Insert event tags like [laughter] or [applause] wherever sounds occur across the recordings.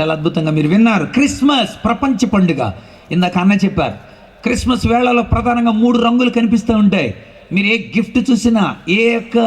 చాలా అద్భుతంగా మీరు విన్నారు. క్రిస్మస్ ప్రపంచ పండుగ. ఇందాక అన్న చెప్పారు. క్రిస్మస్ వేళలో ప్రధానంగా మూడు రంగులు కనిపిస్తూ ఉంటాయి. మీరు ఏ గిఫ్ట్ చూసినా ఏ యొక్క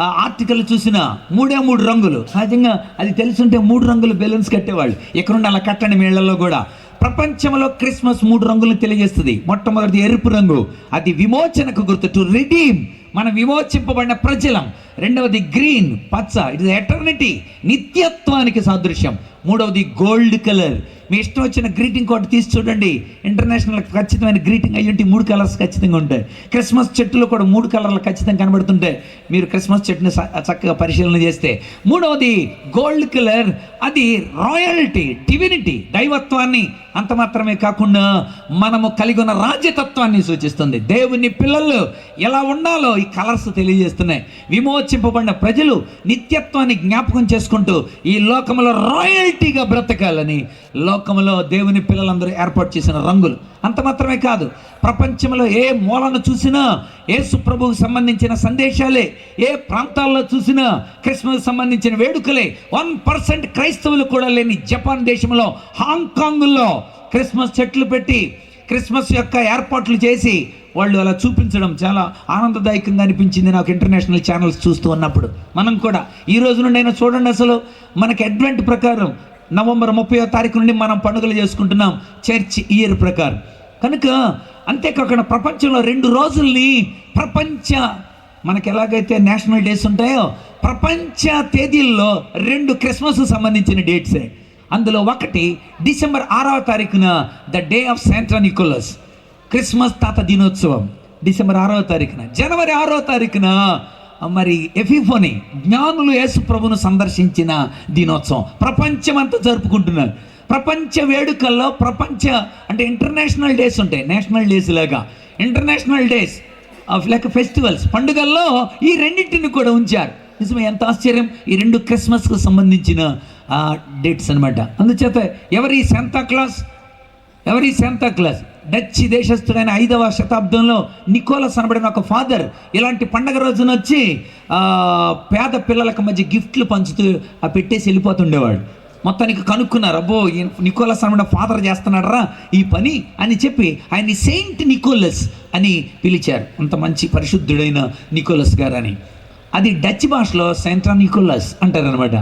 ఆర్టికల్ చూసినా మూడే మూడు రంగులు. సహజంగా అది తెలుసుంటే మూడు రంగులు బెలూన్స్ కట్టేవాళ్ళు. ఎక్కడుండి అలా కట్టండి మేళ్ళలో కూడా. ప్రపంచంలో క్రిస్మస్ మూడు రంగులు తెలియజేస్తుంది. మొట్టమొదటి ఎరుపు రంగు. అది విమోచనకు గుర్తు. టు రిడీమ్ మనం విమోచింపబడిన ప్రజలం. రెండవది గ్రీన్ పచ్చ. ఇట్ ఇస్ ఎటర్నిటీ నిత్యత్వానికి సాదృశ్యం. మూడవది గోల్డ్ కలర్. మీ ఇష్టం వచ్చిన గ్రీటింగ్ కార్డు తీసి చూడండి. ఇంటర్నేషనల్ ఖచ్చితమైన గ్రీటింగ్ అయ్యి ఉంటే మూడు కలర్స్ ఖచ్చితంగా ఉంటాయి. క్రిస్మస్ చెట్టులో కూడా మూడు కలర్లు ఖచ్చితంగా కనబడుతుంటాయి. మీరు క్రిస్మస్ చెట్టుని చక్కగా పరిశీలన చేస్తే. మూడవది గోల్డ్ కలర్. అది రాయల్టీ డివినిటీ దైవత్వాన్ని. అంత మాత్రమే కాకుండా మనము కలిగి ఉన్న రాజ్యతత్వాన్ని సూచిస్తుంది. దేవుని పిల్లలు ఎలా ఉండాలో ఈ కలర్స్ తెలియజేస్తున్నాయి. విమోచింపబడిన ప్రజలు నిత్యత్వాన్ని జ్ఞాపకం చేసుకుంటూ ఈ లోకంలో రాయల్టీగా బ్రతకాలని లోకంలో దేవుని పిల్లలందరూ ఏర్పాటు చేసిన రంగులు. అంత మాత్రమే కాదు ప్రపంచంలో ఏ మూలను చూసినా యేసు ప్రభువుకు సంబంధించిన సందేశాలే ఏ ప్రాంతాల్లో చూసినా క్రిస్మస్ సంబంధించిన వేడుకలే వన్ పర్సెంట్ క్రైస్తవులు కూడా లేని జపాన్ దేశంలో హాంకాంగ్లో క్రిస్మస్ చెట్లు పెట్టి క్రిస్మస్ యొక్క ఏర్పాట్లు చేసి వాళ్ళు అలా చూపించడం చాలా ఆనందదాయకంగా అనిపించింది నాకు ఇంటర్నేషనల్ ఛానల్స్ చూస్తూ ఉన్నప్పుడు. మనం కూడా. ఈ రోజు నుండి అయినా చూడండి అసలు మనకి అడ్వెంట్ ప్రకారం నవంబర్ ముప్పై తారీఖు నుండి మనం పండుగలు చేసుకుంటున్నాం. చర్చ్ ఇయర్ ప్రకారం. కనుక అంతేకాకుండా ప్రపంచంలో రెండు రోజుల్ని ప్రపంచ మనకి ఎలాగైతే నేషనల్ డేస్ ఉంటాయో ప్రపంచ తేదీల్లో రెండు క్రిస్మస్ సంబంధించిన డేట్సే. అందులో ఒకటి డిసెంబర్ ఆరవ తారీఖున the day of Saint Nicholas. Christmas తాత దినోత్సవం. డిసెంబర్ ఆరవ తారీఖున. జనవరి ఆరవ తారీఖున మరి ఎఫిఫోని జ్ఞానులు యేసు ప్రభును సందర్శించిన దినోత్సవం. ప్రపంచమంతా జరుపుకుంటున్నారు. ప్రపంచ వేడుకల్లో ప్రపంచ అంటే ఇంటర్నేషనల్ డేస్ ఉంటాయి. నేషనల్ డేస్ లాగా. International days of like festivals. పండుగల్లో ఈ రెండింటిని కూడా ఉంచారు. నిజమే ఎంత ఆశ్చర్యం. ఈ రెండు క్రిస్మస్కు సంబంధించిన డేట్స్ అనమాట అందుచేత ఎవరి శాంతా క్లాస్ ఎవరి శాంతా క్లాస్ డచ్ దేశస్థుడైన ఐదవ శతాబ్దంలో నికోలస్ అనబడిన ఒక ఫాదర్ ఇలాంటి పండగ రోజున వచ్చి పేద పిల్లలకు మధ్య గిఫ్ట్లు పంచుతూ ఆ పెట్టేసి వెళ్ళిపోతుండేవాడు. మొత్తానికి కనుక్కున్నారు అబ్బో నికోలస్ అనబడిన ఫాదర్ చేస్తున్నాడరా ఈ పని అని చెప్పి ఆయన్ని సెయింట్ నికోలస్ అని పిలిచారు. అంత మంచి పరిశుద్ధుడైన నికోలస్ గారు అని అది డచ్ భాషలో సెంట్రా నికోలస్ అంటారనమాట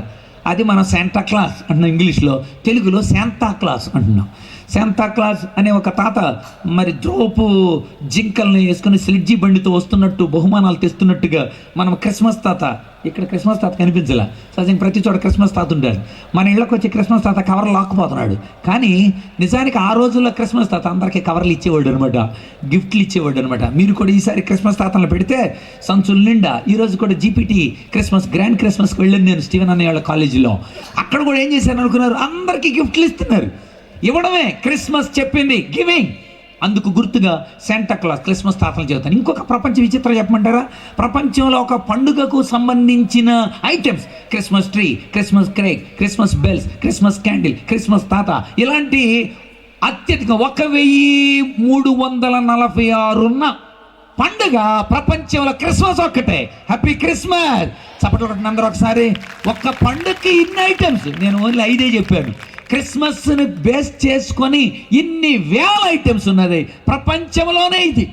అది మనం శాంటా క్లాస్ అంటున్నాం ఇంగ్లీష్లో తెలుగులో శాంతా క్లాస్ అంటున్నాం. శాంతాక్లాస్ అనే ఒక తాత మరి ద్రోపు జింకల్ని వేసుకుని స్లిడ్జి బండితో వస్తున్నట్టు బహుమానాలు తెస్తున్నట్టుగా మనం క్రిస్మస్ తాత ఇక్కడ క్రిస్మస్ తాత కనిపించలే. సహజంగా ప్రతి చోట క్రిస్మస్ తాత ఉంటాడు మన ఇళ్ళకి వచ్చి క్రిస్మస్ తాత కవర్లు లాక్కుపోతున్నాడు. కానీ నిజానికి ఆ రోజుల్లో క్రిస్మస్ తాత అందరికీ కవర్లు ఇచ్చేవాడు అనమాట గిఫ్ట్లు ఇచ్చేవాడు అనమాట మీరు కూడా ఈసారి క్రిస్మస్ తాతలు పెడితే సంచుల నిండా ఈరోజు కూడా జీపీటీ క్రిస్మస్ గ్రాండ్ క్రిస్మస్కి వెళ్ళాను నేను స్టీవెన్ అనే వాళ్ళ కాలేజీలో. అక్కడ కూడా ఏం చేశాను అనుకున్నారు? అందరికీ గిఫ్ట్లు ఇస్తున్నారు. ఇవ్వడమే క్రిస్మస్ చెప్పింది. గివింగ్ అందుకు గుర్తుగా శాంటా క్లాస్ క్రిస్మస్ తాతలు చెబుతాను ఇంకొక ప్రపంచ విచిత్రం చెప్పమంటారా? ప్రపంచంలో ఒక పండుగకు సంబంధించిన items Christmas tree Christmas క్రేక్ Christmas bells Christmas candle Christmas తాత. ఇలాంటి అత్యధిక ఒక వెయ్యి మూడు వందల నలభై ఆరున్న పండుగ ప్రపంచంలో క్రిస్మస్ ఒక్కటే. హ్యాపీ క్రిస్మస్ చప్పట్లు అందరూ ఒకసారి. ఒక్క పండుగకి ఇన్ని ఐటమ్స్ నేను ఓన్లీ ఐదే చెప్పాను. క్రిస్మస్ని బేస్ చేసుకొని ఇన్ని వేల ఐటమ్స్ ఉన్నది. ప్రపంచంలోనే ఇది.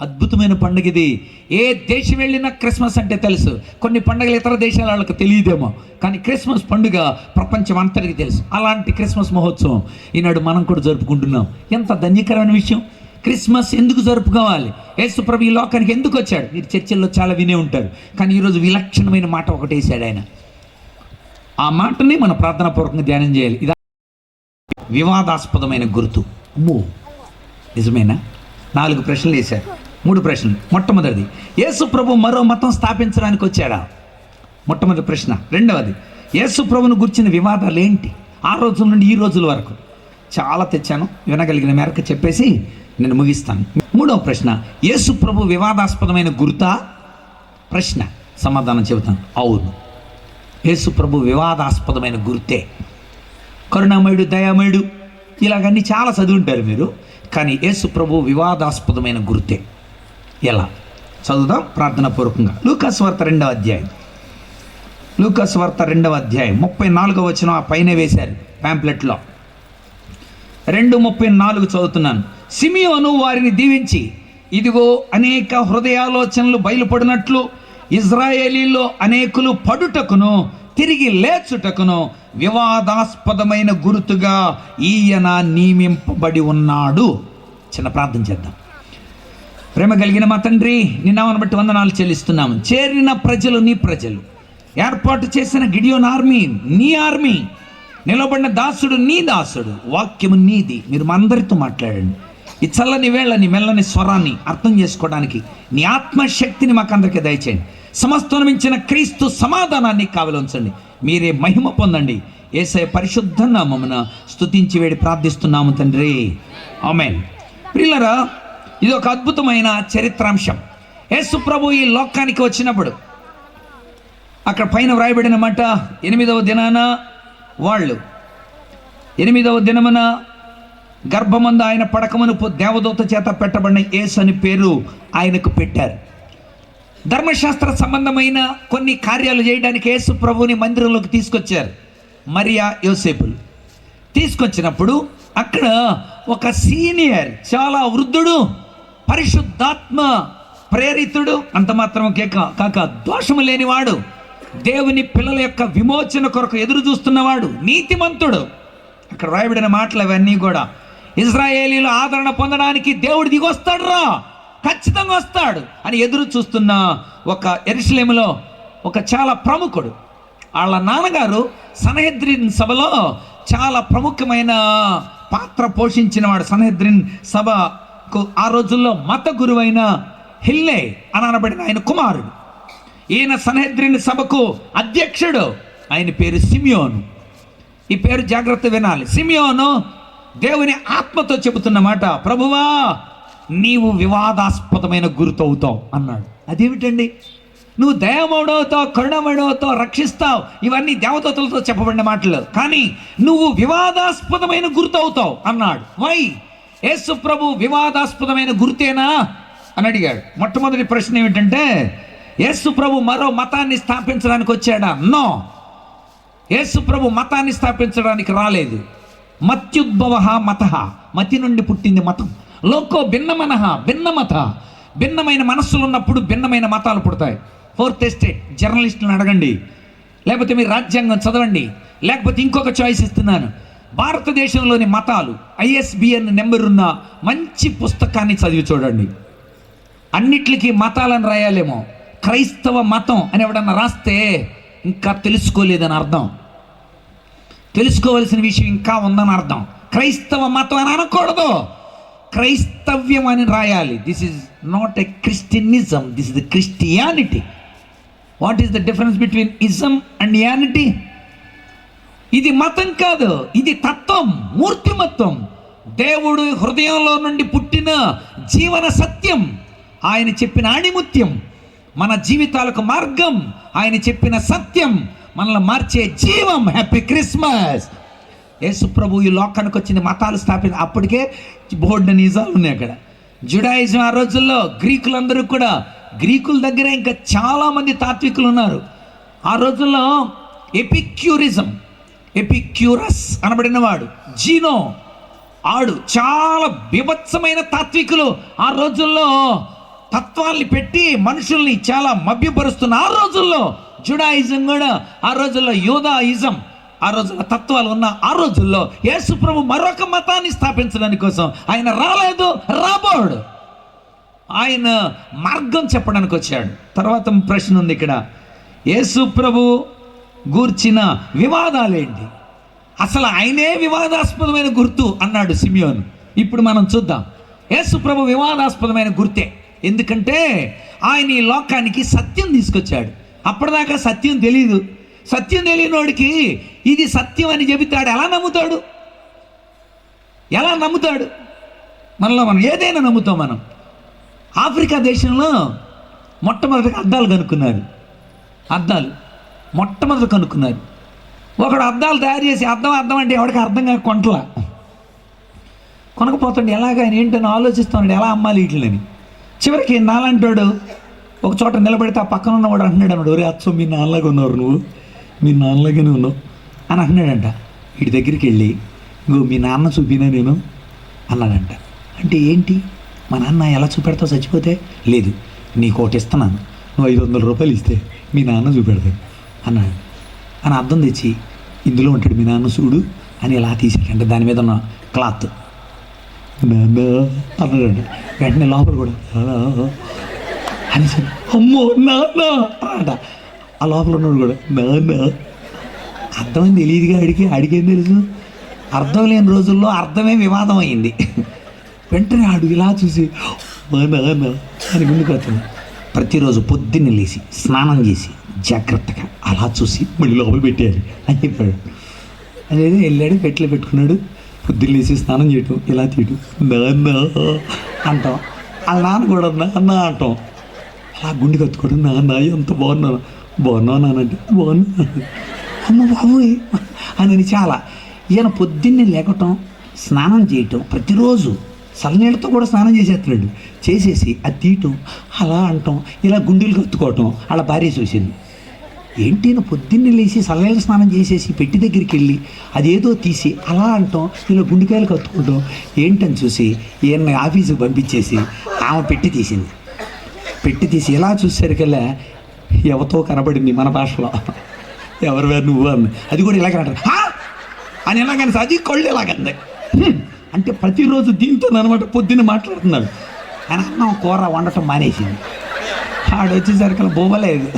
అద్భుతమైన పండుగ ఇది. ఏ దేశం వెళ్ళినా క్రిస్మస్ అంటే తెలుసు. కొన్ని పండుగలు ఇతర దేశాల వాళ్ళకి తెలియదేమో. కానీ క్రిస్మస్ పండుగ ప్రపంచం అంతటికి తెలుసు. అలాంటి క్రిస్మస్ మహోత్సవం ఈనాడు మనం కూడా జరుపుకుంటున్నాం. ఎంత ధన్యకరమైన విషయం. క్రిస్మస్ ఎందుకు జరుపుకోవాలి? యేసుప్రభు ఈ లోకానికి ఎందుకు వచ్చాడు? మీరు చర్చల్లో చాలా వినే ఉంటారు. కానీ ఈరోజు విలక్షణమైన మాట ఒకటేసాడు ఆయన. ఆ మాటని మన ప్రార్థనాపూర్వకంగా ధ్యానం చేయాలి. ఇది వివాదాస్పదమైన గుర్తు. అమ్మో! నిజమేనా? నాలుగు ప్రశ్నలు వేశారు. మూడు ప్రశ్నలు. మొట్టమొదటిది యేసు ప్రభు మరో మతం స్థాపించడానికి వచ్చాడా? మొట్టమొదటి ప్రశ్న. రెండవది యేసు ప్రభును గుర్చిన వివాదాలు ఏంటి? ఆ రోజుల నుండి ఈ రోజుల వరకు. చాలా తెచ్చాను. వినగలిగిన మేరకు చెప్పేసి నేను ముగిస్తాను. మూడవ ప్రశ్న యేసు ప్రభు వివాదాస్పదమైన గుర్తా? ప్రశ్న. సమాధానం చెబుతాను. అవును. యేసుప్రభు వివాదాస్పదమైన గుర్తే. కరుణామయుడు దయామయుడు ఇలాగన్నీ చాలా చదువుంటారు మీరు కానీ యేసు ప్రభు వివాదాస్పదమైన గుర్తే. ఎలా? చదువుదాం ప్రార్థన పూర్వకంగా లూకాస్ వార్త రెండవ అధ్యాయం. లూకాస్ వార్త రెండవ అధ్యాయం. ముప్పై నాలుగవ వచ్చిన ఆ పైన వేశారు ప్యాంప్లెట్లో రెండు ముప్పై నాలుగు చదువుతున్నాను. సిమియోను వారిని దీవించి ఇదిగో అనేక హృదయాలోచనలు బయలుపడినట్లు ఇజ్రాయేలీలో అనేకులు పడుటకును తిరిగి లేచుటకును వివాదాస్పదమైన గుర్తుగా ఈయన నియమింపబడి ఉన్నాడు. చిన్న ప్రార్థన చేద్దాం. ప్రేమ కలిగిన మా తండ్రి నిన్నామని బట్టి వందనాలు చెల్లిస్తున్నాము. చేరిన ప్రజలు నీ ప్రజలు. ఏర్పాటు చేసిన గిడియోన్ ఆర్మీ నీ ఆర్మీ. నిలబడిన దాసుడు నీ దాసుడు. వాక్యము నీది. మీరు మా అందరితో మాట్లాడండి. ఈ చల్లని వేళని మెల్లని స్వరాన్ని అర్థం చేసుకోవడానికి నీ ఆత్మశక్తిని మాకందరికీ దయచేయండి. సమస్తం మించిన క్రీస్తు సమాధానాన్ని కావలించండి మీరే మహిమ పొందండి. ఏసయ పరిశుద్ధ నామమున స్తుతించి వేడి ప్రార్థిస్తున్నాము తండ్రి. ఆమెన్. ప్రిల్లరా ఇది ఒక అద్భుతమైన చరిత్రాంశం. యేసు ప్రభు ఈ లోకానికి వచ్చినప్పుడు అక్కడ పైన వ్రాయబడిన మాట ఎనిమిదవ దినాన వాళ్ళు ఎనిమిదవ దినమున గర్భమందు ఆయన పడకమును దేవదూత చేత పెట్టబడిన యేసు అని పేరు ఆయనకు పెట్టారు. ధర్మశాస్త్ర సంబంధమైన కొన్ని కార్యాలు చేయడానికి యేసు ప్రభుని మందిరంలోకి తీసుకొచ్చారు. మరియా యోసేపులు. తీసుకొచ్చినప్పుడు అక్కడ ఒక సీనియర్ చాలా వృద్ధుడు పరిశుద్ధాత్మ ప్రేరితుడు అంత మాత్రం కేక కాక దోషము లేనివాడు దేవుని పిల్లల యొక్క విమోచన కొరకు ఎదురు చూస్తున్నవాడు నీతిమంతుడు. అక్కడ రాయబడిన మాటలు అవన్నీ కూడా ఇజ్రాయేలీలు ఆదరణ పొందడానికి దేవుడు దిగొస్తాడు రా ఖచ్చితంగా వస్తాడు అని ఎదురు చూస్తున్న ఒక ఎరుసలేములో ఒక చాలా ప్రముఖుడు. వాళ్ళ నాన్నగారు సనహెద్రిన్ సభలో చాలా ప్రముఖమైన పాత్ర పోషించిన వాడు సనహెద్రిన్ సభకు ఆ రోజుల్లో మత గురువైన హిల్లే అని అనబడిన ఆయన కుమారుడు. ఈయన సనహెద్రిన్ సభకు అధ్యక్షుడు. ఆయన పేరు సిమియోను. ఈ పేరు జాగ్రత్త వినాలి. సిమియోను దేవుని ఆత్మతో చెబుతున్నమాట ప్రభువా నీవు వివాదాస్పదమైన గురుతవుతావు అన్నాడు. అదేమిటండి? నువ్వు దయమవుడవుతావు కరుణమౌడవుతావు రక్షిస్తావు. ఇవన్నీ దేవతలతో చెప్పబడిన మాటలు. కానీ నువ్వు వివాదాస్పదమైన గుర్తవుతావు అన్నాడు. వై? యేసు ప్రభు వివాదాస్పదమైన గుర్తేనా? అని అడిగాడు. మొట్టమొదటి ప్రశ్న ఏమిటంటే యేసు ప్రభు మరో మతాన్ని స్థాపించడానికి వచ్చాడా? నో. యేసు ప్రభు మతాన్ని స్థాపించడానికి రాలేదు. మత్యుద్భవ మత. మతి నుండి పుట్టింది మతం. లోకో భిన్నమనహ భిన్నమత. భిన్నమైన మనస్సులు ఉన్నప్పుడు భిన్నమైన మతాలు పుడతాయి. ఫోర్త్ ఎస్టేట్ జర్నలిస్టులను అడగండి. లేకపోతే మీరు రాజ్యాంగం చదవండి. లేకపోతే ఇంకొక చాయిస్ ఇస్తున్నాను. భారతదేశంలోని మతాలు ఐఎస్బిఎన్ నెంబర్ ఉన్న మంచి పుస్తకాన్ని చదివి చూడండి. అన్నిటికీ మతాలను రాయాలేమో. క్రైస్తవ మతం అని ఎవడన్నా రాస్తే ఇంకా తెలుసుకోలేదని అర్థం. తెలుసుకోవాల్సిన విషయం ఇంకా ఉందని అర్థం. క్రైస్తవ మతం అని అనకూడదు. క్రైస్తవ్యం అని రాయాలి. This is not a Christianism this is the Christianity what is the difference between ism and anity ఇది మతం కాదు. ఇది తత్వం మూర్తిమత్వం. దేవుడు హృదయంలో నుండి పుట్టిన జీవన సత్యం. ఆయన చెప్పిన ఆణిముత్యం మన జీవితాలకు మార్గం. ఆయన చెప్పిన సత్యం మనల్ని మార్చే జీవం. హ్యాపీ క్రిస్మస్ యేసుప్రభు ఈ లోకానికి వచ్చింది మతాలు స్థాపించి అప్పటికే బోర్డు నిజాలు ఉన్నాయి అక్కడ. జుడాయిజం ఆ రోజుల్లో గ్రీకులందరూ కూడా గ్రీకుల దగ్గర ఇంకా చాలామంది తాత్వికులు ఉన్నారు. ఆ రోజుల్లో ఎపిక్యూరిజం ఎపిక్యూరస్ అనబడిన వాడు జీనో ఆడు చాలా బిభత్సమైన తాత్వికులు. ఆ రోజుల్లో తత్వాల్ని పెట్టి మనుషుల్ని చాలా మభ్యపరుస్తున్న ఆ రోజుల్లో జుడాయిజం కూడా ఆ రోజుల్లో యోధాయిజం ఆ రోజుల్లో తత్వాలు ఉన్న ఆ రోజుల్లో యేసుప్రభు మరొక మతాన్ని స్థాపించడానికి కోసం ఆయన రాలేదు రాబోడు. ఆయన మార్గం చెప్పడానికి వచ్చాడు. తర్వాత ప్రశ్న ఉంది ఇక్కడ. యేసుప్రభు గూర్చిన వివాదాలేంటి? అసలు ఆయనే వివాదాస్పదమైన గుర్తు అన్నాడు సిమియోను. ఇప్పుడు మనం చూద్దాం. యేసుప్రభు వివాదాస్పదమైన గుర్తే. ఎందుకంటే ఆయన ఈ లోకానికి సత్యం తీసుకొచ్చాడు. అప్పటిదాకా సత్యం తెలియదు సత్యం తెలియనోడికి ఇది సత్యం అని చెబుతాడు. ఎలా నమ్ముతాడు? ఎలా నమ్ముతాడు? మనలో మనం ఏదైనా నమ్ముతాం మనం. ఆఫ్రికా దేశంలో మొట్టమొదటిగా అద్దాలు కనుక్కున్నారు. అద్దాలు. మొట్టమొదటి కనుక్కున్నారు. ఒకడు అద్దాలు తయారు చేసి అర్థం అర్థం అంటే ఎవడికి అర్థం కాక కొంటలా కొనకపోతుండే ఎలాగ ఆయన ఏంటని ఆలోచిస్తున్నాడు ఎలా అమ్మాలి వీటిని? చివరికి నాలంటాడు ఒక చోట నిలబడితే ఆ పక్కన ఉన్నవాడు అంటున్నాడు అన్నాడు ఒరే అచ్చం మీ నాన్నలాగా ఉన్నారు నువ్వు. మీ నాన్నలాగానే ఉన్నావు అని అంటున్నాడంట. వీడి దగ్గరికి వెళ్ళి ఇంకో మీ నాన్న చూపినా నేను అన్నాడంట. అంటే ఏంటి? మా నాన్న ఎలా చూపెడతావు చచ్చిపోతే? లేదు నీకు ఒకటి ఇస్తున్నాను. నువ్వు ఐదు వందల రూపాయలు ఇస్తే మీ నాన్న చూపెడతాడు అన్నాడు. అని అర్థం తెచ్చి ఇందులో ఉంటాడు మీ నాన్న చూడు అని ఇలా తీసాడంట దాని మీద ఉన్న క్లాత్. నాన్న అన్నాడంట. వెంటనే లోపల కూడా అని అమ్మో నాన్న అంట ఆ లోపల ఉన్నాడు కూడా నాన్న అర్థమైంది తెలియదుగా అడిగి అడిగేం తెలుసు? అర్థం లేని రోజుల్లో అర్థమే వివాదం అయింది. వెంటనే ఆడు ఇలా చూసి మా నాన్న అని ముందుకు వస్తుంది ప్రతిరోజు పొద్దున్నే లేచి స్నానం చేసి జాగ్రత్తగా అలా చూసి మళ్ళీ లోపల పెట్టేయాలి అని చెప్పాడు. అనేది వెళ్ళాడు పెట్టిలో పెట్టుకున్నాడు. పొద్దున్న లేచి స్నానం చేయటం ఇలా తీయటం నాన్న అంటాం. వాళ్ళ నాన్న కూడా నాన్న అంటాం. అలా గుండె కత్తుకోవడం నాన్న ఎంత బాగున్నాను. బాగున్నావు నానంటే బాగున్నా అమ్మ బాబోయ్. అని చాలా. ఈయన పొద్దున్నే లేకటం స్నానం చేయటం ప్రతిరోజు చల్లనీళ్ళతో కూడా స్నానం చేసేస్తున్నాడు. చేసేసి అది తీయటం అలా అంటాం ఇలా గుండెలు కత్తుకోవటం అలా భార్య చూసింది. ఏంటి నువ్వు పొద్దున్నే లేచి చల్లనీళ్ళ స్నానం చేసేసి పెట్టి దగ్గరికి వెళ్ళి అదేదో తీసి అలా అంటాం ఇలా గుండెకాయలు కత్తుకుంటాం ఏంటని చూసి ఈయన ఆఫీసుకి పంపించేసి ఆమె పెట్టి తీసింది. పెట్టి తీసి ఇలా చూసేసరికల్లా ఎవతో కనబడింది మన భాషలో? ఎవరు వేరు నువ్వు అంది అది కూడా ఇలాగే అంటారు. "హా?" అని ఎలాగని అది కొళ్ళు ఇలాగంది అంటే ప్రతిరోజు దీంతో అనమాట పొద్దున్న మాట్లాడుతున్నాడు అని అన్నం కూర వండటం మానేసింది. ఆడు వచ్చేసరికి బోవలేదు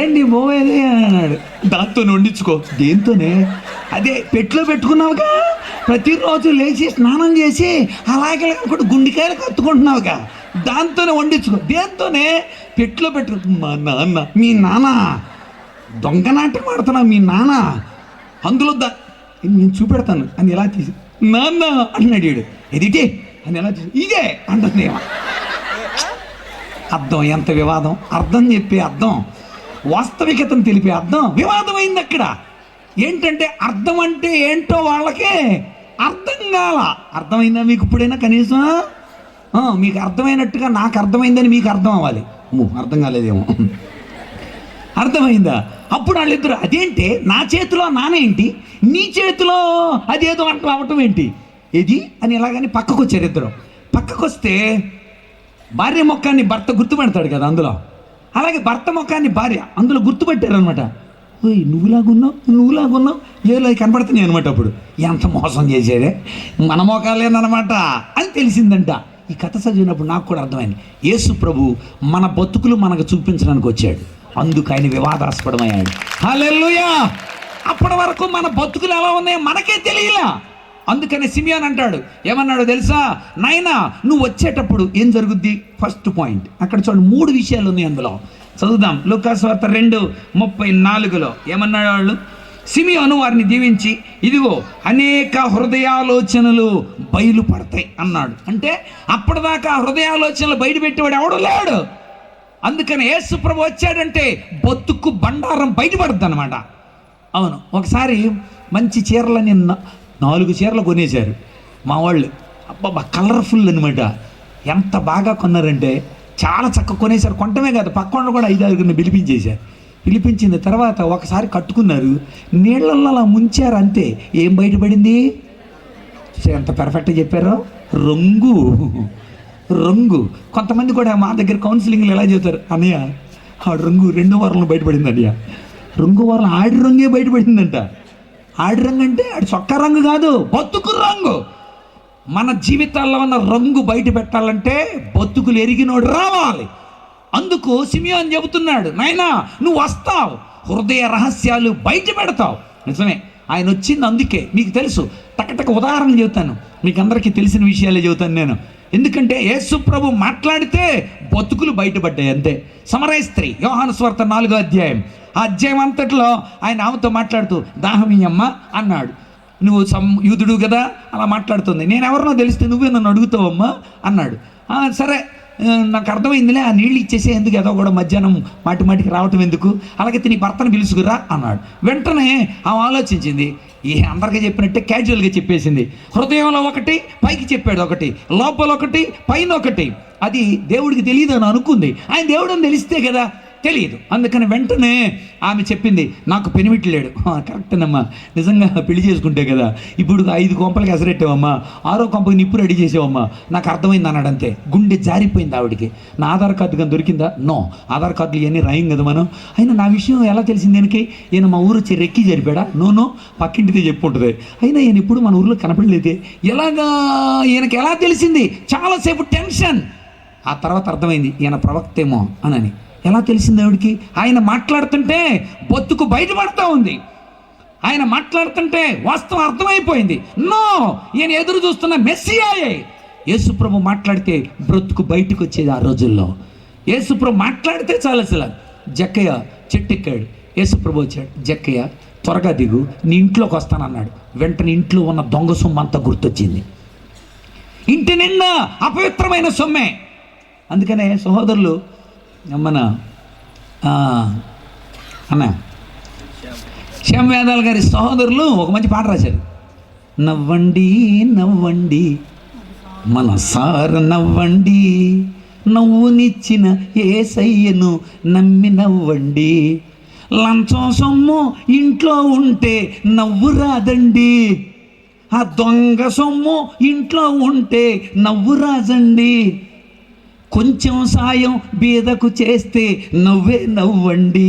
ఏంటి బోవేది అని అన్నాడు. దాంతో వండించుకో. దేంతోనే? అదే పెట్టులో పెట్టుకున్నావుగా? ప్రతిరోజు లేచి స్నానం చేసి అలాగే కూడా గుండెకాయలు కత్తుకుంటున్నావుగా? దాంతోనే వండించుకో. దేంతోనే? పెట్టులో పెట్టు. మా నాన్న మీ నాన్న. దొంగనాటం ఆడుతున్నా మీ నాన్న. అందులో దా నేను చూపెడతాను. అని ఎలా తీసి. నాన్న అంటున్నాడు వీడు ఎదిటి అని ఎలా తీసి. ఇదే అంటుంది అర్థం ఎంత వివాదం. అర్థం చెప్పే అర్థం. వాస్తవికతను తెలిపే అర్థం. వివాదం అయింది అక్కడ. ఏంటంటే అర్థం అంటే ఏంటో వాళ్ళకే అర్థం కాల. అర్థమైందా మీకు ఇప్పుడైనా కనీసం? మీకు అర్థమైనట్టుగా నాకు అర్థమైందని మీకు అర్థం అవ్వాలి. అర్థం కాలేదేమో. అర్థమైందా? అప్పుడు వాళ్ళిద్దరు అదేంటి నా చేతిలో నానేంటి నీ చేతిలో అదేదో అట్లా అవటం ఏంటి? ఇది అని ఇలాగని పక్కకు వచ్చారు ఇద్దరు. పక్కకు వస్తే భార్య మొక్కాన్ని భర్త గుర్తుపెడతాడు కదా అందులో. అలాగే భర్త మొక్కాన్ని భార్య అందులో గుర్తుపెట్టారనమాట ఓయ్ నువ్వులాగున్నావు? నువ్వులాగున్నావు? ఏలో కనపడుతున్నాయి అనమాట అప్పుడు. ఎంత మోసం చేసేదే? మన మోకాలేనమాట అని తెలిసిందంట. ఈ కథ చదివినప్పుడు నాకు కూడా అర్థమైంది. యేసు ప్రభు మన బతుకులు మనకు చూపించడానికి వచ్చాడు. అందుకు ఆయన వివాదాస్పదమయ్యాడు హలెల్లుయా! అప్పటి వరకు మన బతుకులు ఎలా ఉన్నాయో మనకే తెలియలా. అందుకని సిమియాన్ అంటాడు. ఏమన్నాడు తెలుసా? నాయనా నువ్వు వచ్చేటప్పుడు ఏం జరుగుద్ది? ఫస్ట్ పాయింట్ అక్కడ చూడండి మూడు విషయాలు ఉన్నాయి అందులో. చదువుదాం. లూకాస్ వార్త రెండు ముప్పై నాలుగులో. ఏమన్నాడు వాళ్ళు? సిమియోను వారిని దీవించి ఇదిగో అనేక హృదయాలోచనలు బయలుపడతాయి అన్నాడు. అంటే అప్పటిదాకా హృదయాలోచనలు బయటపెట్టేవాడు ఎవడు లేడు. అందుకని యేసు వచ్చాడంటే బొత్తుకు బండారం బయటపడుద్ది అనమాట అవును ఒకసారి మంచి చీరలని నాలుగు చీరలు కొనేశారు. మా వాళ్ళు అబ్బాబా కలర్ఫుల్ అనమాట ఎంత బాగా కొన్నారంటే చాలా చక్కగా కొనేశారు. కొనటమే కాదు పక్క కూడా ఐదు పిలిపించేశారు. పిలిపించిన తర్వాత ఒకసారి కట్టుకున్నారు. నీళ్ళల్లో అలా ముంచారు అంతే. ఏం బయటపడింది? ఎంత పర్ఫెక్ట్గా చెప్పారో. రంగు. రంగు. కొంతమంది కూడా మా దగ్గర కౌన్సిలింగ్లు ఎలా చెబుతారు అన్నయ్య ఆ రంగు రెండో వారంలో బయటపడింది అన్నయ్య. రంగు వారం ఆడి రంగే బయటపడిందంట. ఆడి రంగు అంటే ఆడి చొక్కా రంగు కాదు బతుకు రంగు. మన జీవితాల్లో ఉన్న రంగు బయట పెట్టాలంటే బతుకులు ఎరిగినోడు రావాలి. అందుకు సిమియోన్ చెబుతున్నాడు నాయనా నువ్వు వస్తావు. హృదయ రహస్యాలు బయట పెడతావు. నిజమే ఆయన వచ్చింది అందుకే. మీకు తెలుసు టకటక ఉదాహరణ చెబుతాను. మీకు అందరికీ తెలిసిన విషయాలే చెబుతాను నేను. ఎందుకంటే యేసు ప్రభు మాట్లాడితే బతుకులు బయటపడ్డాయి అంతే. సమరయ స్త్రీ యోహాను స్వార్థ నాలుగో అధ్యాయం. ఆ అధ్యాయం అంతట్లో ఆయన ఆమెతో మాట్లాడుతూ దాహమీయమ్మ అన్నాడు. నువ్వు సం యూదుడు కదా? అలా మాట్లాడుతుంది. నేను ఎవరినో తెలిస్తే నువ్వే నన్ను అడుగుతావమ్మా అన్నాడు. సరే నాకు అర్థమైందిలే ఆ నీళ్ళు ఇచ్చేసే ఎందుకు ఏదో కూడా మధ్యాహ్నం మాటి మాటికి రావటం ఎందుకు? అలాగైతే నీ భర్తను పిలుచుకురా అన్నాడు. వెంటనే ఆమె ఆలోచించింది. ఈ అందరికీ చెప్పినట్టే క్యాజువల్గా చెప్పేసింది. హృదయంలో ఒకటి పైకి చెప్పాడు ఒకటి లోపల ఒకటి పైన ఒకటి. అది దేవుడికి తెలియదు అని అనుకుంది. ఆయన దేవుడు అని తెలిస్తే కదా తెలియదు అందుకని వెంటనే ఆమె చెప్పింది నాకు పెనిమిటి లేడు. [laughs] కరెక్టేనమ్మా నిజంగా పెళ్ళి చేసుకుంటే కదా ఇప్పుడు ఐదు కొంపలకి ఎసరెట్టావమ్మా. ఆరో కొంపకి నిప్పు రెడీ చేసావమ్మా. నాకు అర్థమైంది అన్నాడు అంతే. గుండె జారిపోయింది ఆవిడికి. నా ఆధార్ కార్డు కానీ దొరికిందా? నో. ఆధార్ కార్డులు ఇవన్నీ రాయం కదా మనం. అయినా నా విషయం ఎలా తెలిసింది దీనికి ఈయన మా ఊరు వచ్చి రెక్కి జరిపాడా నో నో. పక్కింటిది చెప్పుంటుంది. అయినా ఈయన ఇప్పుడు మన ఊర్లో కనపడలేదే. ఎలాగా? ఈయనకి ఎలా తెలిసింది? చాలాసేపు టెన్షన్. ఆ తర్వాత అర్థమైంది ఈయన ప్రవక్తేమో అనని. ఎలా తెలిసింది ఆవిడికి? ఆయన మాట్లాడుతుంటే బొత్తుకు బయటపడతా ఉంది. ఆయన మాట్లాడుతుంటే వాస్తవం అర్థమైపోయింది. నో! ఈయన ఎదురు చూస్తున్న మెస్సియాయే! యేసుప్రభు మాట్లాడితే బ్రతుకు బయటకు వచ్చేది ఆ రోజుల్లో. యేసుప్రభు మాట్లాడితే చాలు అసలు. జక్కయ్య చెట్టెక్కాడు. యేసుప్రభు వచ్చాడు. జక్కయ్య త్వరగా దిగు. నీ ఇంట్లోకి వస్తానన్నాడు. వెంటనే ఇంట్లో ఉన్న దొంగ సొమ్ము అంతా గుర్తొచ్చింది. ఇంటి నిండా అపవిత్రమైన సొమ్మే. అందుకనే సహోదరులు మన ఆ, అన్న. శ్యామ్ వేదాల్ గారి సహోదరులు ఒక మంచి పాట రాశారు. నవ్వండి నవ్వండి మనసార నవ్వండి నవ్వునిచ్చిన ఏసయ్యను నమ్మి నవ్వండి. లంచం సొమ్ము ఇంట్లో ఉంటే నవ్వు రాదండి ఆ దొంగ సొమ్ము ఇంట్లో ఉంటే నవ్వు రాజండి కొంచెం సాయం బీదకు చేస్తే నవ్వే నవ్వండి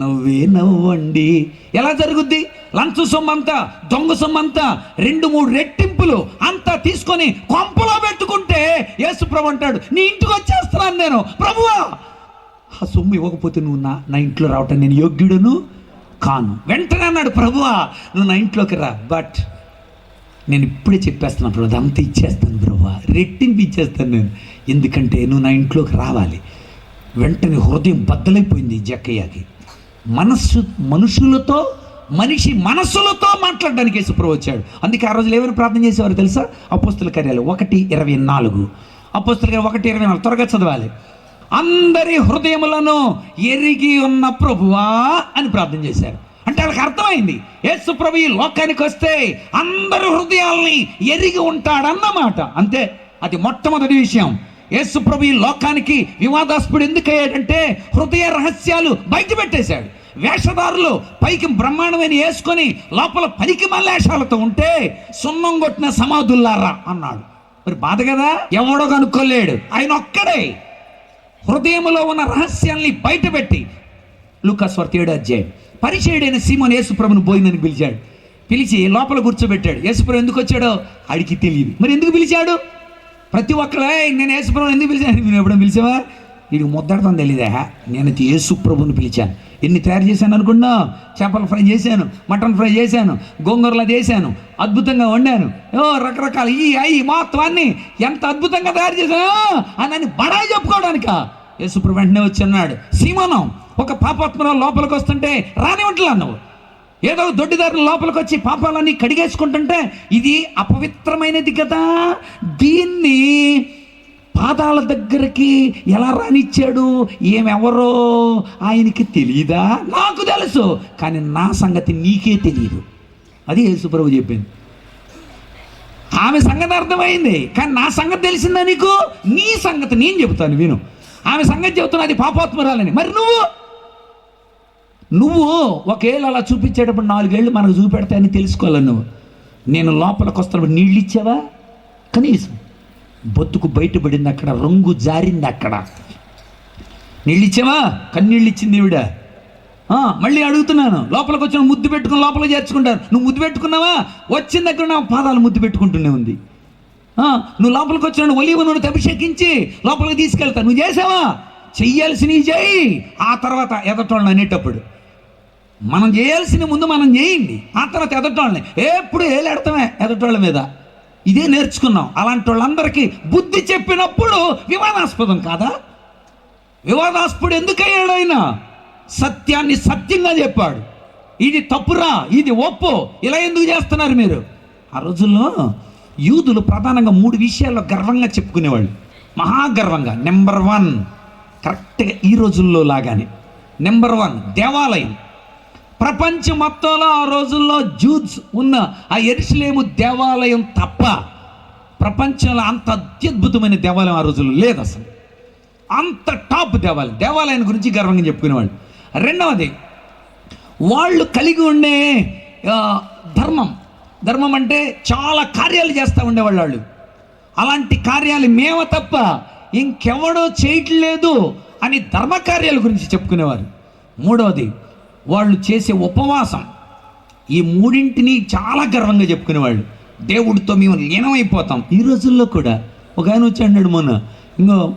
నవ్వే నవ్వండి. ఎలా జరుగుద్ది? లంచ్ సొమ్మంతా దొంగ సొమ్మంతా రెండు మూడు రెట్టింపులు అంతా తీసుకొని కొంపలో పెట్టుకుంటే యేసుప్రభు అంటాడు నీ ఇంటికి వచ్చేస్తున్నాను నేను ప్రభువా! ఆ సొమ్ము ఇవ్వకపోతే నువ్వు నా నా ఇంట్లో రావటం నేను యోగ్యుడును కాను. వెంటనే అన్నాడు ప్రభువా నువ్వు నా ఇంట్లోకి రా బట్ నేను ఇప్పుడే చెప్పేస్తున్నాను ప్రభు అదంతా ఇచ్చేస్తాను ప్రభు రెట్టింపు ఇచ్చేస్తాను నేను. ఎందుకంటే నువ్వు నా ఇంట్లోకి రావాలి. వెంటనే హృదయం బద్దలైపోయింది జక్కయ్యకి. మనస్సు మనుషులతో మనిషి మనస్సులతో మాట్లాడడానికి యేసుప్రభు వచ్చాడు. అందుకే ఆ రోజులు ఏమైనా ప్రార్థన చేసేవారు తెలుసా? అపోస్తుల కార్యాలు ఒకటి ఇరవై నాలుగు. అపోస్తుల కార్యాలు ఒకటి ఇరవై నాలుగు. త్వరగా చదవాలి. అందరి హృదయములను ఎరిగి ఉన్న ప్రభువా అని ప్రార్థన చేశారు. అంటే వాళ్ళకి అర్థమైంది. యేసు ప్రభు ఈ లోకానికి వస్తే అందరి హృదయాల్ని ఎరిగి ఉంటాడన్నమాట. అంతే. అది మొట్టమొదటి విషయం. యేసుప్రభు ఈ లోకానికి వివాదాస్పుడు ఎందుకు అయ్యాడంటే హృదయ రహస్యాలు బయటపెట్టేశాడు వేషధారులు పైకి బ్రహ్మాండమైన వేసుకొని లోపల పనికి మల్లేషాలతో ఉంటే సున్నం కొట్టిన సమాధుల్లారా అన్నాడు. మరి బాధ కదా? ఎవడో కనుక్కోలేడు. ఆయన ఒక్కడే. హృదయంలో ఉన్న రహస్యాల్ని బయటపెట్టి లూకాస్ వార్త ఏడు అధ్యాయం. పరిచయుడైన సీమోన్ యేసుప్రభును పోయిందని పిలిచాడు. పిలిచి లోపల కూర్చోబెట్టాడు. యేసుప్రభు ఎందుకు వచ్చాడో ఆడికి తెలియదు. మరి ఎందుకు పిలిచాడు? ప్రతి ఒక్కరే నేను యేసుప్రభుని ఎందుకు పిలిచాను? నేను ఎప్పుడైనా పిలిచావా? వీడికి ముద్దడతాం తెలియదా నేను యేసుప్రభుని పిలిచాను. ఎన్ని తయారు చేశాను అనుకున్నా? చేపల ఫ్రై చేశాను మటన్ ఫ్రై చేశాను గోంగూరలా చేశాను అద్భుతంగా వండాను. ఓ రకరకాల ఈ అయి మొత్తం ఎంత అద్భుతంగా తయారు చేశాను అని బడాయి చెప్పుకోవడానిక? యేసుప్రభు వెంటనే వచ్చి అన్నాడు సీమానం ఒక పాపాత్మరాలు లోపలికి వస్తుంటే రానివ్వట్లా అన్నావు ఏదో దొడ్డిదారులు లోపలికి వచ్చి పాపాలన్నీ కడిగేసుకుంటుంటే ఇది అపవిత్రమైనది కదా. దీన్ని పాదాల దగ్గరికి ఎలా రానిచ్చాడు? ఏమెవరో ఆయనకి తెలియదా నాకు తెలుసు కానీ నా సంగతి నీకే తెలియదు అది యేసుప్రభు చెప్పింది. ఆమె సంగతి అర్థమైంది కానీ నా సంగతి తెలిసిందా నీకు? నీ సంగతి నేను చెబుతాను విను. ఆమె సంగతి చెబుతున్నా అది పాపాత్మరాలని. మరి నువ్వు? నువ్వు ఒకేళ్ళు అలా చూపించేటప్పుడు నాలుగేళ్ళు మనకు చూపెడతాయని తెలుసుకోవాలి నువ్వు. నేను లోపలికి వస్తున్నప్పుడు నీళ్ళు ఇచ్చావా? కనీసం. బొత్తుకు బయటపడింది అక్కడ రంగు జారింది అక్కడ. నీళ్ళు ఇచ్చావా? కన్నీళ్ళు ఇచ్చింది ఈవిడ. మళ్ళీ అడుగుతున్నాను. లోపలికి వచ్చిన ముద్దు పెట్టుకుని లోపల చేర్చుకుంటాను. నువ్వు ముద్దు పెట్టుకున్నావా? వచ్చిన దగ్గర నా పాదాలు ముద్దు పెట్టుకుంటూనే ఉంది. నువ్వు లోపలికి వచ్చిన ఒలివ నూనె అభిషేకించి లోపలికి తీసుకెళ్తా. నువ్వు చేసావా? చెయ్యాల్సినవి చేయి. ఆ తర్వాత ఎదటోళ్ళని అనేటప్పుడు. మనం చేయాల్సిన ముందు మనం చేయండి. ఆ తర్వాత ఎదటోళ్ళని. ఎప్పుడు ఏలాడతామే ఎదటోళ్ళ మీద? ఇదే నేర్చుకున్నాం. అలాంటి వాళ్ళందరికీ బుద్ధి చెప్పినప్పుడు వివాదాస్పదం కాదా? వివాదాస్పడు ఎందుకయ్యాడు ఆయన సత్యాన్ని సత్యంగా చెప్పాడు. ఇది తప్పురా? ఇది ఒప్పు? ఇలా ఎందుకు చేస్తున్నారు మీరు? ఆ రోజుల్లో యూదులు ప్రధానంగా మూడు విషయాల్లో గర్వంగా చెప్పుకునేవాళ్ళు. మహాగర్వంగా నెంబర్ వన్. కరెక్ట్గా ఈ రోజుల్లో లాగానే. నెంబర్ వన్ దేవాలయం. ప్రపంచం మొత్తంలో ఆ రోజుల్లో జూద్స్ ఉన్న ఆ ఎరుసలేము దేవాలయం తప్ప ప్రపంచంలో అంత అత్యద్భుతమైన దేవాలయం ఆ రోజుల్లో లేదు అసలు. అంత టాప్ దేవాలయం. దేవాలయం గురించి గర్వంగా చెప్పుకునేవాళ్ళు. రెండవది వాళ్ళు కలిగి ఉండే ధర్మం. ధర్మం అంటే చాలా కార్యాలు చేస్తూ ఉండేవాళ్ళు వాళ్ళు. అలాంటి కార్యాలు మేము తప్ప ఇంకెవడో చేయట్లేదు అని ధర్మ కార్యాల గురించి చెప్పుకునేవారు. మూడవది వాళ్ళు చేసే ఉపవాసం ఈ మూడింటిని చాలా గర్వంగా చెప్పుకునేవాళ్ళు. దేవుడితో మేము లీనమైపోతాం. ఈ రోజుల్లో కూడా ఒక ఆయన వచ్చి అన్నాడు మొన్న ఇంకో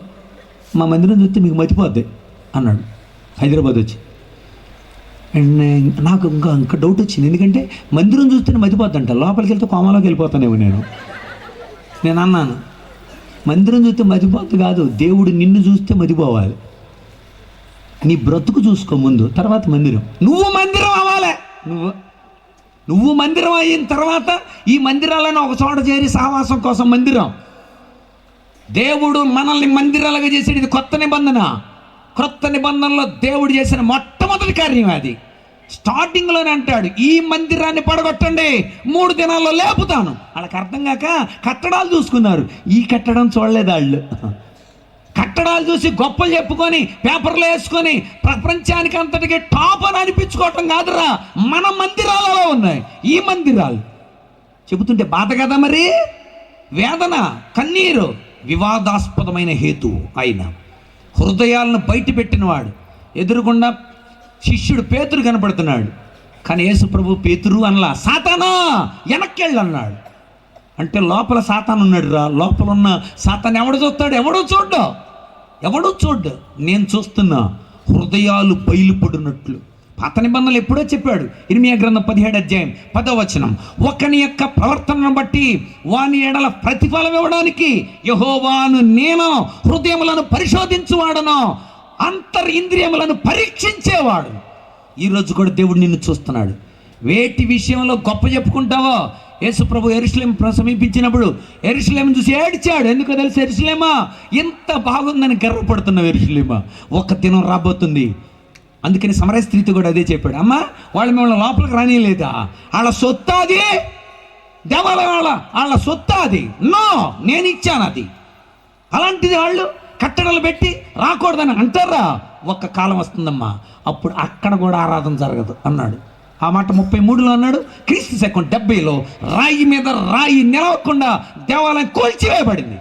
మా మందిరం చూస్తే మీకు మర్చిపోద్ది అన్నాడు. హైదరాబాద్ వచ్చి. అండ్ నాకు ఇంకా ఇంకా డౌట్ వచ్చింది. ఎందుకంటే మందిరం చూస్తేనే మర్చిపోద్దంట లోపలికి వెళ్తే కోమలోకి వెళ్ళిపోతానేమో నేను. నేను అన్నాను మందిరం చూస్తే మతిపోద్దు కాదు. దేవుడు నిన్ను చూస్తే మర్చిపోవాలి నీ బ్రతుకు చూసుకో ముందు తర్వాత మందిరం. నువ్వు మందిరం అవ్వాలి. నువ్వు నువ్వు మందిరం అయిన తర్వాత ఈ మందిరాలను ఒక చోట చేరి సహవాసం కోసం మందిరం. దేవుడు మనల్ని మందిరాలుగా చేసేది ఇది కొత్త నిబంధన. క్రొత్త నిబంధనలో దేవుడు చేసిన మొట్టమొదటి కార్యం అది. స్టార్టింగ్లోనే అంటాడు ఈ మందిరాన్ని పడగొట్టండి మూడు దినాల్లో లేపుతాను. వాళ్ళకి అర్థం కాక కట్టడాలు చూసుకున్నారు. ఈ కట్టడం చూడలేదు వాళ్ళు. కట్టడాలు చూసి గొప్పలు చెప్పుకొని పేపర్లు వేసుకొని ప్రపంచానికి అంతటికి టాప్ అని అనిపించుకోవటం కాదురా. మన మందిరాలలో ఉన్నాయి. ఈ మందిరాలు. చెబుతుంటే బాధ కదా మరి? వేదన కన్నీరు వివాదాస్పదమైన హేతు ఆయన. హృదయాలను బయట పెట్టినవాడు. ఎదురుగుండా శిష్యుడు పేతురు కనపడుతున్నాడు కానీ యేసు ప్రభు పేతురు అనలా సాతానా వెనక్కెళ్ళు అంటే లోపల సాతాను ఉన్నాడు రా. లోపల ఉన్న సాతాను ఎవడు చూస్తాడు? ఎవడో చూడ్డు? ఎవడో చూడ్డు? నేను చూస్తున్నా. హృదయాలు బయలుపడినట్లు పాత నిబంధనలు ఎప్పుడో చెప్పాడు. ఇర్మియా గ్రంథం పదిహేడు అధ్యాయం పదో వచనం. ఒకని యొక్క ప్రవర్తనను బట్టి వాని ఎడల ప్రతిఫలం ఇవ్వడానికి యహోవాను నేను హృదయములను పరిశోధించువాడను. అంతర్ ఇంద్రియములను పరీక్షించేవాడు ఈరోజు కూడా దేవుడు నిన్ను చూస్తున్నాడు. వేటి విషయంలో గొప్ప చెప్పుకుంటావో? యేసుప్రభు ఎరుసలేం సమీపించినప్పుడు ఎరుసలేం చూసి ఏడ్చాడు. ఎందుకో తెలుసు ఎరుసలేమా ఎంత బాగుందని గర్వపడుతున్నావు ఎరుసలేమా ఒక్క దినం రాబోతుంది. అందుకని సమర స్త్రీతో కూడా అదే చెప్పాడు. అమ్మా వాళ్ళు మిమ్మల్ని లోపలికి రానియలేదా? వాళ్ళ సొత్తు అది. దేవాలయం వాళ్ళ వాళ్ళ సొత్తు అది. నో నేను ఇచ్చాను అది. అలాంటిది వాళ్ళు కట్టడలు పెట్టి రాకూడదని అంటారా? ఒక్క కాలం వస్తుందమ్మా. అప్పుడు అక్కడ కూడా ఆరాధన జరగదు అన్నాడు. ఆ మాట ముప్పై మూడులో అన్నాడు. క్రీస్తు శకం డెబ్బైలో రాయి మీద రాయి నిలవకుండా దేవాలయం కూల్చివేయబడింది.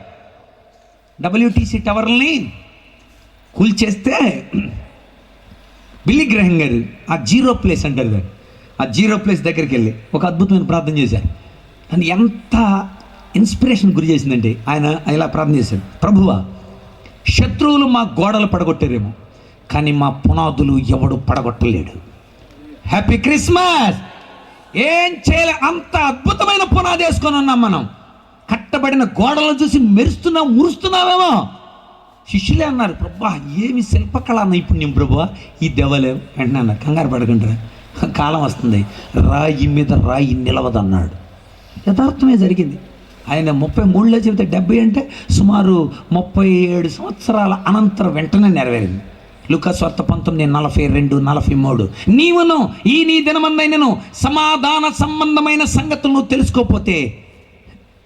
డబ్ల్యూటీసీ టవర్లని కూల్చేస్తే బిల్లి గ్రహం గారు ఆ జీరో ప్లేస్ అంటారు దాన్ని ఆ జీరో ప్లేస్ దగ్గరికి వెళ్ళి ఒక అద్భుతమైన ప్రార్థన చేశారు. నన్ను ఎంత ఇన్స్పిరేషన్ గురి చేసిందంటే ఆయన ఇలా ప్రార్థన చేశారు. ప్రభువా శత్రువులు మా గోడలు పడగొట్టారేమో కానీ మా పునాదులు ఎవడు పడగొట్టలేడు. హ్యాపీ క్రిస్మస్ ఏం చేయలే అంత అద్భుతమైన పునాది వేసుకొని ఉన్నాం మనం. కట్టబడిన గోడలను చూసి మెరుస్తున్నాం మురుస్తున్నామేమో శిష్యులే అన్నారు ప్రభా ఏమి శిల్పకళా నైపుణ్యం ప్రభా ఈ దేవాలయం వెంటనే అన్నారు కంగారు పడకుండా కాలం వస్తుంది. రాయి మీద రాయి నిలవదన్నాడు. యథార్థమే జరిగింది. ఆయన ముప్పై మూడులో చెబితే డెబ్బై అంటే సుమారు ముప్పై ఏడు సంవత్సరాల అనంతరం వెంటనే నెరవేరింది. లుకస్వార్త పంతొమ్మిది నలభై రెండు నలభై మూడు. నీవును ఈ నీ దినమందైనను సమాధాన సంబంధమైన సంగతులను తెలుసుకోకపోతే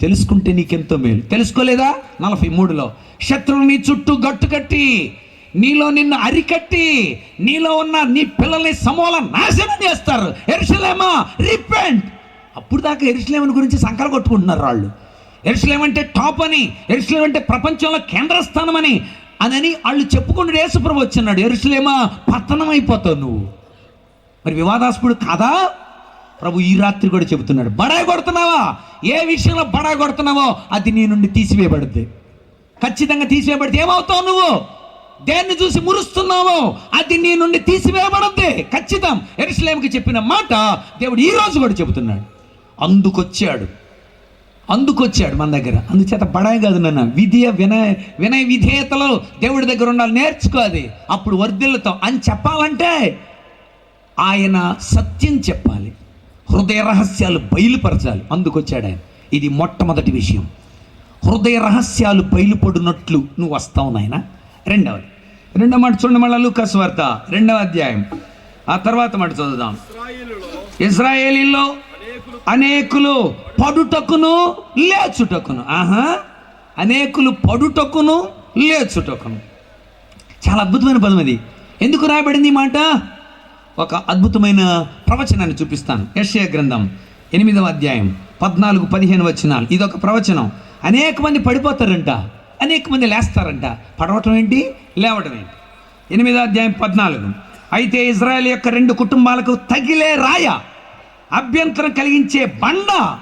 తెలుసుకుంటే నీకెంతో మేలు. తెలుసుకోలేదా? నలభై మూడులో. శత్రువు నీ చుట్టూ గట్టు కట్టి నీలో నిన్ను అరికట్టి నీలో ఉన్న నీ పిల్లల్ని సమూల నాశనం చేస్తారు. ఎరుసలేమా రిపెంట్! అప్పుడు దాకా ఎరుసలేమని గురించి సంకర కొట్టుకుంటున్నారు వాళ్ళు. ఎరుసలేమంటే టాప్ అని ఎరుసలేమంటే ప్రపంచంలో కేంద్ర స్థానం అని. అనని వాళ్ళు చెప్పుకుంటూ యేసుప్రభు వచ్చినాడు ఎరుసలేమా పతనం అయిపోతావు నువ్వు. మరి వివాదాస్పుడు కాదా? ప్రభు ఈ రాత్రి కూడా చెబుతున్నాడు బడాయి కొడుతున్నావా? ఏ విషయంలో బడాయి కొడుతున్నావో అది నీ నుండి తీసివేయబడుద్ది ఖచ్చితంగా తీసివేయబడితే ఏమవుతావు నువ్వు? దేన్ని చూసి మురుస్తున్నావో అది నీ నుండి తీసివేయబడద్ది ఖచ్చితం. ఎరుసలేంకి చెప్పిన మాట దేవుడు ఈ రోజు కూడా చెబుతున్నాడు. అందుకొచ్చాడు. అందుకొచ్చాడు మన దగ్గర. అందుచేత బడాయి కాదు నాన్న. విధియ వినయ వినయ విధేయతలో దేవుడి దగ్గర ఉండాలి నేర్చుకో అది అప్పుడు వర్ధిల్లుతాం. అని చెప్పాలంటే ఆయన సత్యం చెప్పాలి. హృదయ రహస్యాలు బయలుపరచాలి. అందుకొచ్చాడు ఆయన. ఇది మొట్టమొదటి విషయం. హృదయ రహస్యాలు బయలుపడినట్లు నువ్వు వస్తావు నాయన. రెండవది. రెండవ మాట చూడండి మళ్ళీ లూకాస్ వార్త. రెండవ అధ్యాయం. ఆ తర్వాత మాట చదువుదాం. ఇజ్రాయేలీలో అనేకులు పడుటకును లేచుటకును. ఆహా. అనేకులు పడుటకును లేచుటకును. చాలా అద్భుతమైన పదం అది. ఎందుకు రాయబడింది ఈ మాట? ఒక అద్భుతమైన ప్రవచనాన్ని చూపిస్తాను. యెషయా గ్రంథం ఎనిమిదవ అధ్యాయం పద్నాలుగు పదిహేను వచనాలు. ఇదొక ప్రవచనం. అనేక మంది పడిపోతారంట. అనేక మంది లేస్తారంట. పడవటం ఏంటి? లేవటం ఏంటి? ఎనిమిదో అధ్యాయం పద్నాలుగు. అయితే ఇజ్రాయెల్ యొక్క రెండు కుటుంబాలకు తగిలే రాయ. అభ్యంతరం కలిగించే బండ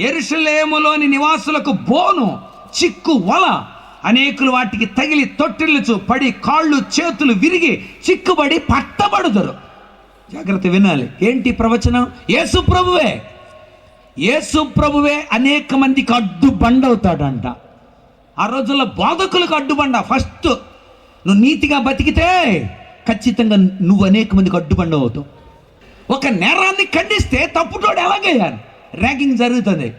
ఎరుషలేములోని నివాసులకు బోను చిక్కు వల. అనేకులు వాటికి తగిలి తొట్టిల్లుచు పడి కాళ్ళు చేతులు విరిగి చిక్కుబడి పట్టబడుదరు. జాగ్రత్త వినాలి. ఏంటి ప్రవచనం? యేసు ప్రభువే. యేసు ప్రభువే అనేక మందికి అడ్డుబండ అవుతాడంట ఆ రోజుల్లో బోధకులకు అడ్డుబండ. ఫస్ట్ నువ్వు నీతిగా బతికితే ఖచ్చితంగా నువ్వు అనేక మందికి అడ్డుబండ అవుతావు. ఒక నేరాన్ని ఖండిస్తే తప్పుటోడు ఎలాగయ్యాను ర్యాగింగ్ జరుగుతుంది.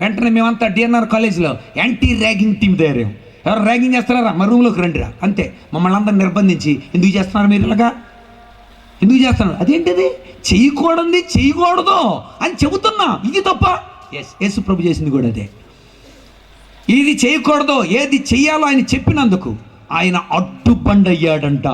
వెంటనే మేమంతా డిఎన్ఆర్ కాలేజీలో యాంటీ ర్యాగింగ్ టీం తయారాం ఎవరు ర్యాగింగ్ చేస్తున్నారా మా రూమ్లోకి రండిరా అంతే. మమ్మల్ని అందరిని నిర్బంధించి ఎందుకు చేస్తున్నారు మీరు ఇలాగా? ఎందుకు చేస్తున్నారు? అదేంటిది? చేయకూడదు చేయకూడదు అని చెబుతున్నా. ఇది తప్ప ఎస్ యేసు ప్రభు చేసింది కూడా అదే. ఇది చేయకూడదు ఏది చెయ్యాలో ఆయన చెప్పినందుకు ఆయన అడ్డుబండయ్యాడంట.